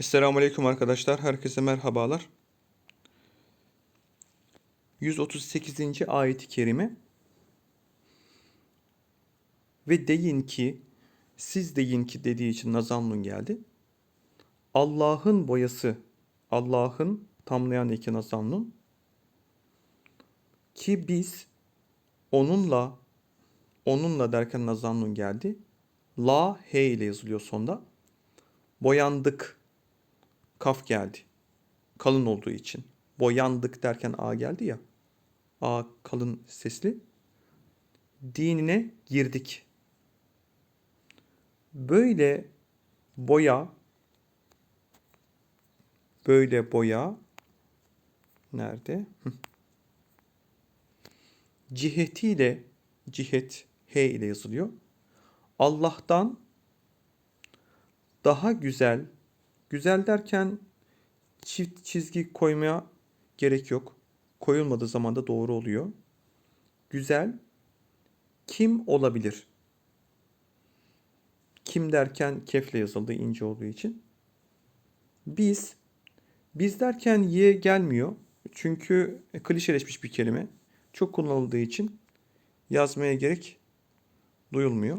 Esselamu Aleyküm arkadaşlar. Herkese merhabalar. 138. ayet-i kerime ve deyin ki siz deyin ki dediği için nazamlun geldi. Allah'ın boyası Allah'ın tamlayan eki nazamlun ki biz onunla onunla derken nazamlun geldi. La he ile yazılıyor sonda. Boyandık kaf geldi. Kalın olduğu için. Boyandık derken a geldi ya. A kalın sesli. Dinine girdik. Böyle boya böyle boya nerede? Cihetiyle cihet H ile yazılıyor. Allah'tan daha güzel Güzel derken çift çizgi koymaya gerek yok. Koyulmadığı zaman da doğru oluyor. Güzel kim olabilir? Kim derken kefle yazıldı ince olduğu için. Biz biz derken y gelmiyor. Çünkü klişeleşmiş bir kelime. Çok kullanıldığı için yazmaya gerek duyulmuyor.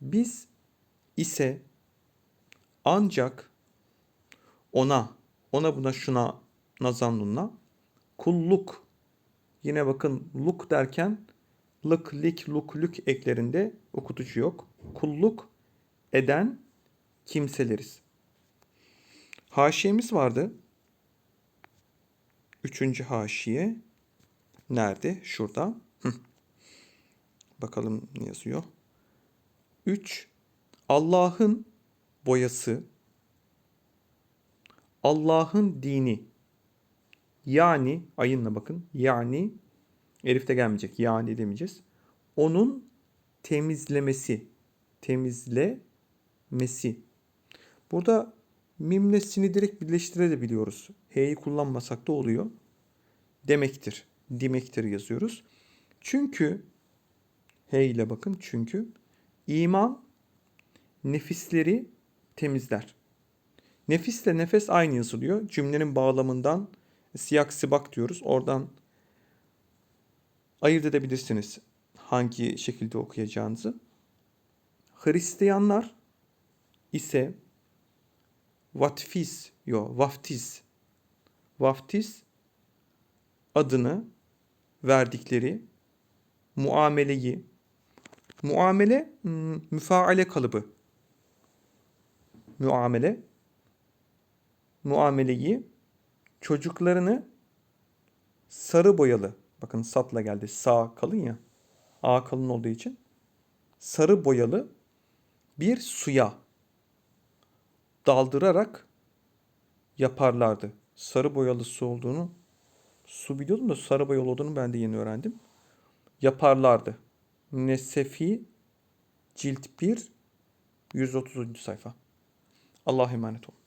Biz ise ancak ona, ona buna şuna nazanlunla kulluk yine bakın luk derken lık, lik, luk, lük eklerinde okutucu yok. Kulluk eden kimseleriz. Haşiyemiz vardı. Üçüncü haşiye nerede? Şurada. Bakalım ne yazıyor. 3. Allah'ın boyası Allah'ın dini yani ayınla bakın yani Elif de gelmeyecek yani demeyeceğiz. Onun temizlemesi temizlemesi. Burada mimle sini direkt birleştirebiliyoruz. H'yi kullanmasak da oluyor. Demektir. Demektir yazıyoruz. Çünkü H ile bakın çünkü iman nefisleri temizler. Nefisle nefes aynı yazılıyor. Cümlenin bağlamından siyak sibak diyoruz. Oradan ayırt edebilirsiniz hangi şekilde okuyacağınızı. Hristiyanlar ise vatfiz, yo vaftiz, vaftiz adını verdikleri muameleyi, muamele müfaale kalıbı muamele muameleyi çocuklarını sarı boyalı bakın satla geldi sağ kalın ya A kalın olduğu için sarı boyalı bir suya daldırarak yaparlardı. Sarı boyalı su olduğunu su biliyordum da sarı boyalı olduğunu ben de yeni öğrendim. Yaparlardı. Nesefi cilt 1 130. sayfa. Allah'a emanet olun.